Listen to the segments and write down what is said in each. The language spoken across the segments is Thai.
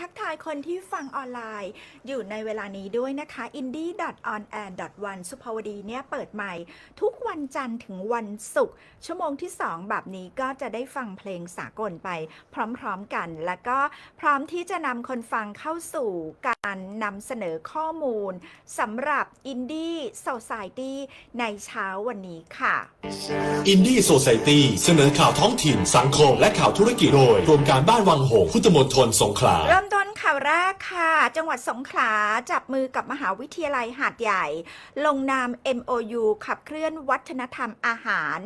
ทักทายคนที่ฟังออนไลน์ อยู่ในเวลานี้ด้วยนะคะ indie.onair.1 สุภาวดีเนี่ยเปิดใหม่ ทุกวันจันทร์ถึงวันศุกร์ชั่วโมงที่ 2 แบบนี้ก็จะได้ฟังเพลงสากลไปพร้อมๆกัน แล้วก็พร้อมที่จะนำคนฟังเข้าสู่การนำเสนอข้อมูลสำหรับ Indie Society ในเช้าวันนี้ค่ะอินดี้โซซ i ตี้เสนอข่าวท้องถิ่นสังคมและข่าวธุรกิจโดยกรมการบ้านวังหงส์พุทธมณฑลสงขลาเริ่ม ข่าวแรกค่ะ จังหวัดสงขลาจับมือกับมหาวิทยาลัยหาดใหญ่ ลงนาม MOU ขับเคลื่อนวัฒนธรรมอาหาร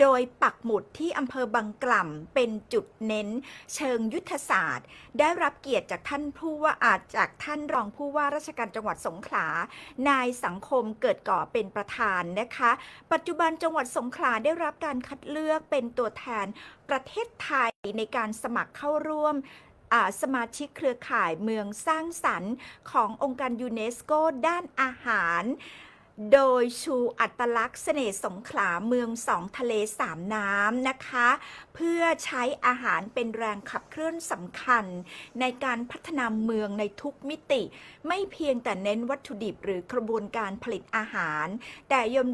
โดยปักหมุดที่อำเภอบางกล่ำเป็นจุดเน้น เชิงยุทธศาสตร์ ได้รับเกียรติจากท่านผู้ว่าอาจจากท่านรองผู้ว่าราชการจังหวัดสงขลา นายสังคมเกิดก่อเป็นประธานนะคะ ปัจจุบันจังหวัดสงขลาได้รับการคัดเลือกเป็นตัวแทนประเทศไทยในการสมัครเข้าร่วม สมาชิกเครือข่ายเมืองสร้างสรรค์ขององค์การยูเนสโกด้านอาหาร โดยชูอัตลักษณ์เสน่ห์สงขลาเมืองสองทะเลสามน้ำนะคะ เพื่อใช้อาหารเป็นแรงขับเคลื่อนสำคัญ ในการพัฒนาเมืองในทุกมิติ ไม่เพียงแต่เน้นวัตถุดิบหรือกระบวนการผลิตอาหาร แต่ยม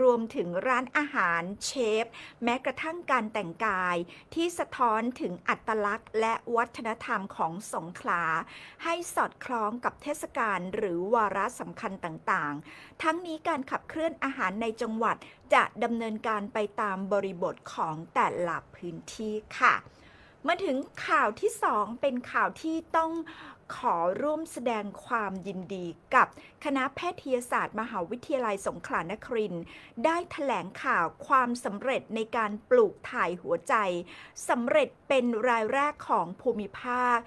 รวมถึงร้านอาหารเชฟ แม้กระทั่งการแต่งกายที่สะท้อนถึงอัตลักษณ์ และวัฒนธรรมของสงขลา ให้สอดคล้องกับเทศกาลหรือวาระสำคัญต่างๆ ทั้งนี้การขับเคลื่อนอาหารในจังหวัดจะดำเนินการไปตามบริบทของแต่ละพื้นที่ค่ะมาถึงข่าวที่ 2 เป็นข่าวที่ต้อง ขอร่วมแสดงความยินดีกับคณะแพทยศาสตร์ มหาวิทยาลัยสงขลานครินทร์ได้ถแถลงข่าวความสำเร็จในการปลูกถ่ายหัวใจสำเร็จเป็นรายแรกของภูมิภาค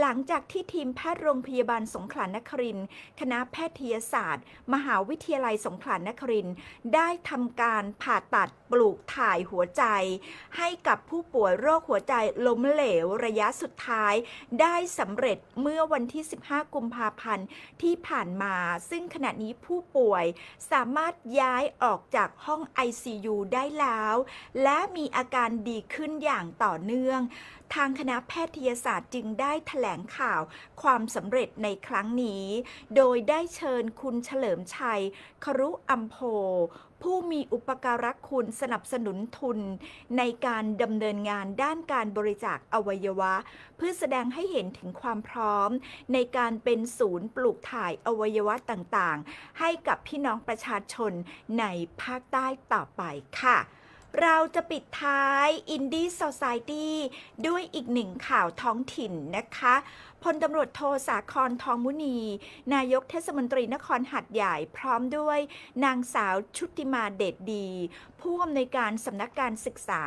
หลังจากที่ทีมแพทย์โรงพยาบาลสงขลานครินทร์คณะแพทยศาสตร์ มหาวิทยาลัยสงขลานครินทร์ได้ทำการผ่าตัดปลูกถ่ายหัวใจ ให้กับผู้ป่วยโรคหัวใจล้มเหลวระยะสุดท้าย ได้สำเร็จเมื่อวันที่ 15 กุมภาพันธ์ที่ผ่านมา ซึ่งขณะนี้ผู้ป่วยสามารถย้ายออกจากห้อง ICU ได้แล้ว และมีอาการดีขึ้นอย่างต่อเนื่อง ทางคณะแพทยศาสตร์จึงได้แถลงข่าวความสำเร็จในครั้งนี้ โดยได้เชิญคุณเฉลิมชัย ครุอัมโพ ผู้มีอุปการะคุณสนับสนุนทุน ในการดำเนินงานด้านการบริจาคอวัยวะ เพื่อแสดงให้เห็นถึงความพร้อม ในการเป็นศูนย์ปลูกถ่ายอวัยวะต่างๆ ให้กับพี่น้องประชาชนในภาคใต้ต่อไปค่ะ เราจะปิดท้าย Indie Society ด้วยอีกหนึ่งข่าวท้องถิ่นนะคะพลตำรวจโทสาครทองมุนี นายกเทศมนตรีนครหัดใหญ่พร้อมด้วย นางสาวชุติมาเดชดี ผู้อำนวยการสำนักการศึกษา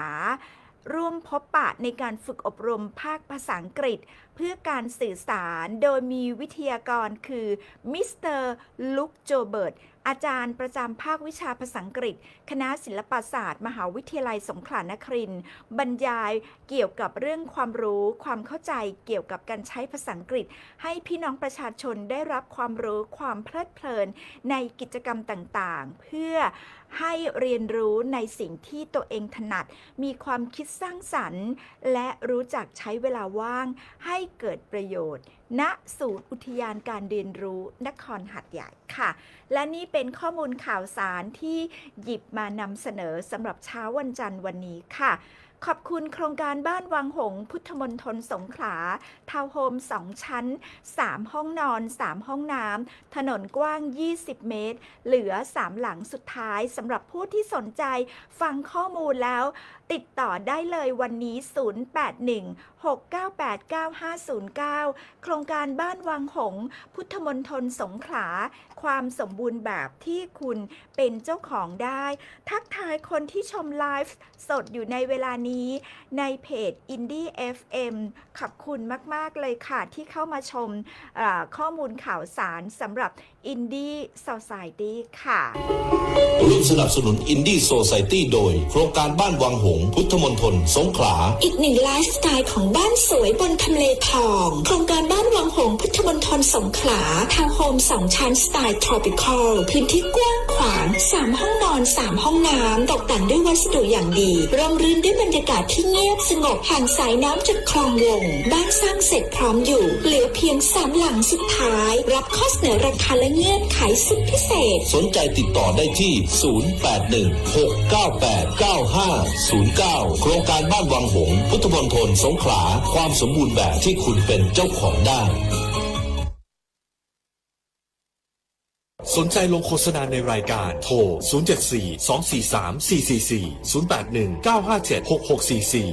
ร่วมพบปะในการฝึกอบรมภาคภาษาอังกฤษ เพื่อการสื่อสารโดยมีวิทยากรคือมิสเตอร์ลุคโจเบิร์ต อาจารย์ประจำภาควิชาภาษาอังกฤษ คณะศิลปศาสตร์ มหาวิทยาลัยสงขลานครินทร์บรรยายเกี่ยวกับเรื่องความรู้ ความเข้าใจเกี่ยวกับการใช้ภาษาอังกฤษ ให้พี่น้องประชาชนได้รับความรู้ความเพลิดเพลินในกิจกรรมต่างๆ เพื่อให้เรียนรู้ในสิ่งที่ตัวเองถนัด มีความคิดสร้างสรรค์ และรู้จักใช้เวลาว่าง ให้เกิดประโยชน์ ณ ศูนย์อุทยานการเรียนรู้นครหัดใหญ่ค่ะ และนี่เป็นข้อมูลข่าวสารที่หยิบมานำเสนอสำหรับเช้าวันจันทร์วันนี้ค่ะ ขอบคุณโครงการบ้านวังหงส์พุทธมณฑลสงขลา ทาวน์โฮม 2 ชั้น 3 ห้องนอน 3 ห้องน้ำ ถนนกว้าง 20 เมตร เหลือ 3 หลังสุดท้ายสำหรับผู้ที่สนใจฟังข้อมูลแล้ว ติดต่อได้เลยวันนี้ 081-698-9509 โครงการบ้านวังหงส์พุทธมณฑลสงขลา ความสมบูรณ์แบบที่คุณเป็นเจ้าของได้ ทักทายคนที่ชมไลฟ์สดอยู่ในเวลานี้ในเพจ Indie FM ขอบคุณมาก ๆ เลยค่ะ ที่เข้ามาชมอ่าข้อมูลข่าวสารสำหรับ Indie Society ค่ะ ร่วมสนับสนุนอินดี้โซซ i ตี้โดย โครงการบ้านวังหงส์พุทธมณฑลสงขลา อีกหนึ่งไลฟ์สไตล์ของบ้านสวยบนทำเลทอง โครงการบ้านวังหงส์พุทธมณฑลสงขลาทาวน์โฮมสองชั้นสไตล์ทรอปิคอลพื้นที่กว้างขวาง 3 ห้องนอน 3 ห้องน้ำตกแต่งด้วยวัสดุอย่างดีร่มรื่นด้วยบรรยากาศากาศที่เงียบสงบห่างสายน้ำจากคลองลงบ้านสร้างเสร็จพร้อมอยู่ เหลือเพียงสามหลังสุดท้าย รับข้อเสนอราคาและเงื่อนไขสุดพิเศษ สนใจติดต่อได้ที่ 0816989509 โครงการบ้านวังหง พุทธมณฑลสงขลา ความสมบูรณ์แบบที่คุณเป็นเจ้าของได้ สนใจลงโฆษณาในรายการโทร 074 243 444 081 957 6644